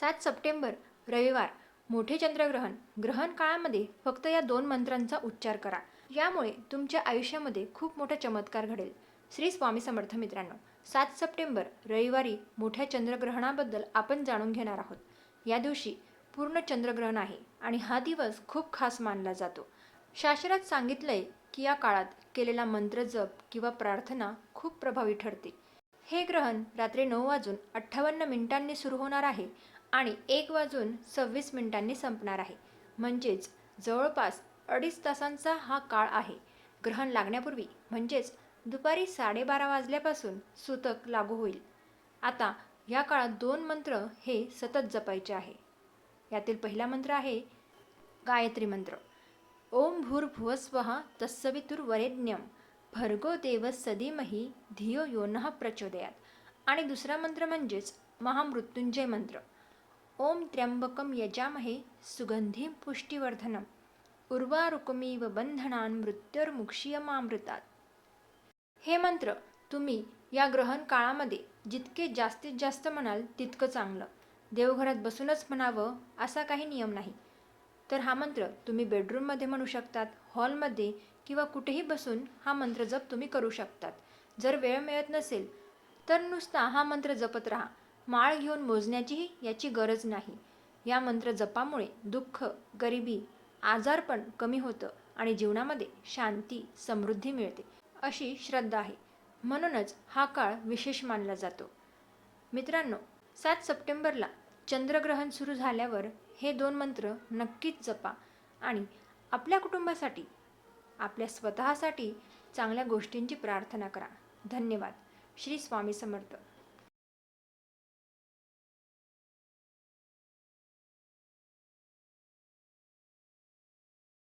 सात सप्टेंबर रविवार. मोठे चंद्रग्रहण. ग्रहण काळामध्ये फक्त या दोन मंत्रांचा उच्चार करा. यामुळे तुमच्या आयुष्यामध्ये खूप मोठा चमत्कार घडेल. श्री स्वामी समर्थ मित्रांनो सात सप्टेंबर रविवारी मोठ्या चंद्रग्रहणाबद्दल आपण जाणून घेणार आहोत. या दिवशी पूर्ण चंद्रग्रहण आहे आणि हा दिवस खूप खास मानला जातो. शास्त्रात सांगितलंय की या काळात केलेला मंत्र जप किंवा प्रार्थना खूप प्रभावी ठरते. हे ग्रहण रात्री नऊ वाजून अठ्ठावन्न मिनिटांनी सुरू होणार आहे आणि एक वाजून सव्वीस मिनिटांनी संपणार आहे. म्हणजेच जवळपास अडीच तासांचा हा काळ आहे. ग्रहण लागण्यापूर्वी म्हणजेच दुपारी साडेबारा वाजल्यापासून सूतक लागू होईल. आता या काळात दोन मंत्र हे सतत जपायचे आहे. यातील पहिला मंत्र आहे गायत्री मंत्र. ओम भूर्भुवस्वः तत्सवितुर्वरेण्यम भर्गो देव सदीमही धियो योनः प्रचोदयात. आणि दुसरा मंत्र म्हणजेच महामृत्युंजय मंत्र. ओम त्र्यंबकम यजामहे सुगंधी पुष्टिवर्धनम। उर्वारुकमीव बंधनान मृत्युर्मुक्षीयमामृतात। हे मंत्र तुम्ही या ग्रहण काळामध्ये जितके जास्तीत जास्त म्हणाल तितकं चांगलं. देवघरात बसूनच म्हणावं असा काही नियम नाही. तर हा मंत्र तुम्ही बेडरूममध्ये म्हणू शकतात हॉलमध्ये किंवा कुठेही बसून हा मंत्र जप तुम्ही करू शकतात. जर वेळ मिळत नसेल तर नुसता हा मंत्र जपत राहा. माळ घेऊन मोजण्याचीही याची गरज नाही. या मंत्र जपामुळे दुःख गरिबी आजारपण कमी होतं आणि जीवनामध्ये शांती समृद्धी मिळते अशी श्रद्धा आहे. म्हणूनच हा काळ विशेष मानला जातो. मित्रांनो सात सप्टेंबरला चंद्रग्रहण सुरू झाल्यावर हे दोन मंत्र नक्कीच जपा आणि आपल्या कुटुंबासाठी आपल्या स्वतःसाठी चांगल्या गोष्टींची प्रार्थना करा. धन्यवाद. श्री स्वामी समर्थ.